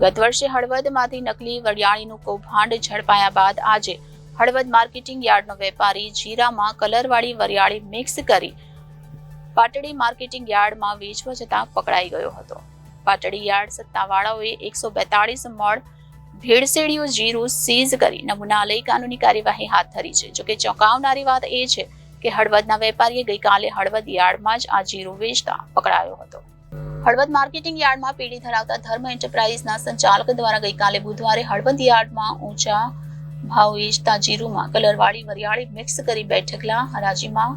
ગત વર્ષે હળવદમાંથી નકલી વરિયાળીનું કૌભાંડ ઝડપાયા બાદ આજે હળવદ માર્કેટિંગ યાર્ડનો વેપારી જીરામાં કલરવાળી વરિયાળી મિક્સ કરી પાટડી માર્કેટિંગ યાર્ડમાં વેચવા જતાં પકડાઈ ગયો હતો. પાટડી યાર્ડ સત્તાવાળાઓએ એકસો બેતાળીસ મળ ભેળસેળિયું જીરું સીઝ કરી નમૂના લઈ કાનૂની કાર્યવાહી હાથ ધરી છે. જોકે ચોંકાવનારી વાત એ છે કે હળવદના વેપારીએ ગઈકાલે હળવદ યાર્ડમાં જ આ જીરું વેચતા પકડાયો હતો. હળવદ માર્કેટિંગ યાર્ડમાં પીડી ધરાવતા ધર્મ એન્ટરપ્રાઇઝના સંચાલક દ્વારા ગઈકાલે બુધવારે હળવદ યાર્ડમાં ઊંચા ભાવ વેચતા જીરુમાં કલરવાળી વરિયાળી મિક્સ કરી બેઠકલા હરાજીમાં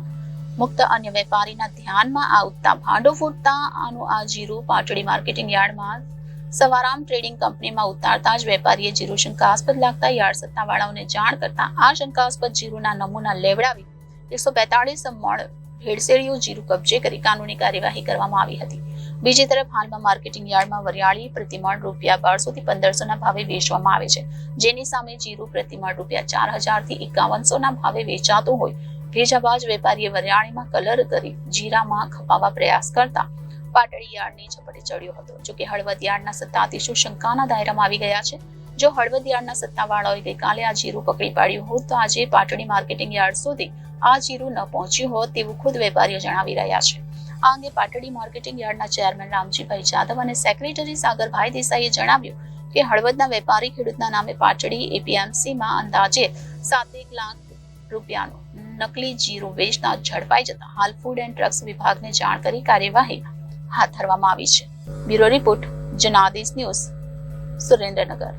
મુક્ત અન્ય વેપારીના ધ્યાનમાં આવતા ભાંડો ફૂટતા આનું આ જીરું પાટડી માર્કેટિંગ યાર્ડમાં સવારામ ટ્રેડિંગ કંપનીમાં ઉતારતા જ વેપારીએ જીરું શંકાસ્પદ લાગતા યાર્ડ સત્તાવાળાઓને જાણ કરતા આ શંકાસ્પદ જીરુના નમૂના લેવડાવી એકસો બેતાળીસ મણ ભેળસેળિયું જીરું કબજે કરી કાનૂની કાર્યવાહી કરવામાં આવી હતી. બીજી તરફ હાલમાં માર્કેટિંગ યાર્ડમાં વરિયાળી પ્રતિમણ રૂપિયા બારસો થી પંદરસોના ભાવે વેચવામાં આવે છે. જેની સામે જીરું પ્રતિમણ રૂપિયા ચાર હજારથી એકાવનસોના ભાવે વેચાતું હોય. ભેજાબાજ વેપારીએ વરિયાળીમાં કલર કરી જીરામાં ખપાવવા પ્રયાસ કરતા પાટડી યાર્ડની ઝપટે ચડ્યો હતો. જોકે હળવદ યાર્ડના સત્તાધીશો શંકાના દાયરામાં આવી ગયા છે. જો હળવદ યાર્ડના સત્તાવાળાઓએ ગઈકાલે આ જીરું પકડી પાડ્યું હોત, તો આજે પાટડી માર્કેટિંગ યાર્ડ સુધી આ જીરું ન પહોંચ્યું હોત તેવું ખુદ વેપારીઓ જણાવી રહ્યા છે. આ અંગે પાટડી માર્કેટિંગ યાર્ડના ચેરમેન રામજીભાઈ જાદવ અને સેક્રેટરી સાગરભાઈ દેસાઈએ જણાવ્યું કે હળવદના વેપારી ખેડૂતના નામે પાટડી એપીએમસીમાં અંદાજે સાતેક લાખ રૂપિયાનું નકલી જીરું વેચતા ઝડપાઈ જતા હાલ ફૂડ એન્ડ ડ્રગ્સ વિભાગને જાણ કરી કાર્યવાહી હાથ ધરવામાં આવી છે. Bureau report Janadesh news Surendranagar.